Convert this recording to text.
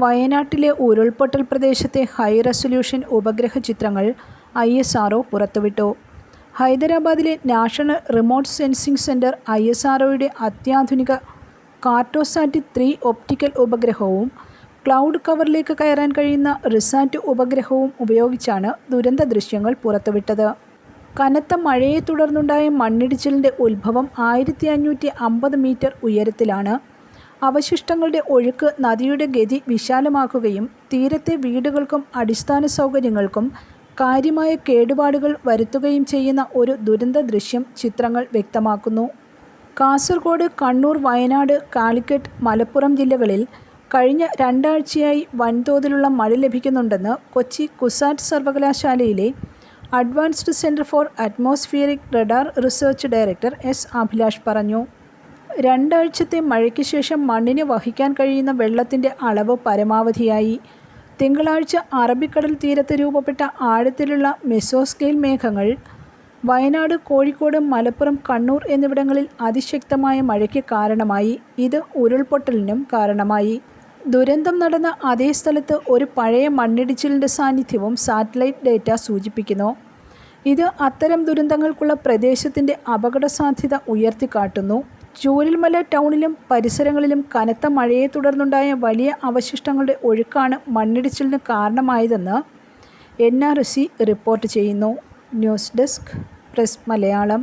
വയനാട്ടിലെ ഉരുൾപൊട്ടൽ പ്രദേശത്തെ ഹൈ റെസൊല്യൂഷൻ ഉപഗ്രഹ ചിത്രങ്ങൾ ഐ എസ് ആർ പുറത്തുവിട്ടു. ഹൈദരാബാദിലെ national remote sensing centre I S R അത്യാധുനിക കാർട്ടോസാറ്റ് ത്രീ ഒപ്റ്റിക്കൽ ഉപഗ്രഹവും ക്ലൗഡ് കവറിലേക്ക് കയറാൻ കഴിയുന്ന റിസാറ്റ് ഉപഗ്രഹവും ഉപയോഗിച്ചാണ് ദുരന്ത ദൃശ്യങ്ങൾ പുറത്തുവിട്ടത്. കനത്ത മഴയെ തുടർന്നുണ്ടായ മണ്ണിടിച്ചിലിന്റെ ഉത്ഭവം ആയിരത്തി അഞ്ഞൂറ്റി അമ്പത് മീറ്റർ ഉയരത്തിലാണ്. അവശിഷ്ടങ്ങളുടെ ഒഴുക്ക് നദിയുടെ ഗതി വിശാലമാക്കുകയും തീരത്തെ വീടുകൾക്കും അടിസ്ഥാന സൗകര്യങ്ങൾക്കും കാര്യമായ കേടുപാടുകൾ വരുത്തുകയും ചെയ്യുന്ന ഒരു ദുരന്ത ദൃശ്യം ചിത്രങ്ങൾ വ്യക്തമാക്കുന്നു. കാസർഗോഡ് കണ്ണൂർ, വയനാട്, കാലിക്കറ്റ്, മലപ്പുറം ജില്ലകളിൽ കഴിഞ്ഞ രണ്ടാഴ്ചയായി വൻതോതിലുള്ള മഴ ലഭിക്കുന്നുണ്ടെന്ന് കൊച്ചി കുസാറ്റ് സർവകലാശാലയിലെ advanced centre for atmospheric radar research director S. Abhilash പറഞ്ഞു. രണ്ടാഴ്ചത്തെ മഴയ്ക്ക് ശേഷം മണ്ണിന് വഹിക്കാൻ കഴിയുന്ന വെള്ളത്തിന്റെ അളവ് പരമാവധിയായി. തിങ്കളാഴ്ച അറബിക്കടൽ തീരത്ത് രൂപപ്പെട്ട ആഴത്തിലുള്ള മെസോസ്കെയിൽ മേഘങ്ങൾ വയനാട്, കോഴിക്കോട്, മലപ്പുറം, കണ്ണൂർ എന്നിവിടങ്ങളിൽ അതിശക്തമായ മഴയ്ക്ക് കാരണമായി. ഇത് ഉരുൾപൊട്ടലിനും കാരണമായി. ദുരന്തം നടന്ന അതേ സ്ഥലത്ത് ഒരു പഴയ മണ്ണിടിച്ചിലിന്റെ സാന്നിധ്യവും സാറ്റലൈറ്റ് ഡേറ്റ സൂചിപ്പിക്കുന്നു. ഇത് അത്തരം ദുരന്തങ്ങൾക്കുള്ള പ്രദേശത്തിന്റെ അപകട സാധ്യത ഉയർത്തിക്കാട്ടുന്നു. ചൂരൽമല ടൗണിലും പരിസരങ്ങളിലും കനത്ത മഴയെ തുടർന്നുണ്ടായ വലിയ അവശിഷ്ടങ്ങളുടെ ഒഴുക്കാണ് മണ്ണിടിച്ചിലിന് കാരണമായതെന്ന് എൻ. ആർ. സി. റിപ്പോർട്ട് ചെയ്യുന്നു. News desk press Malayalam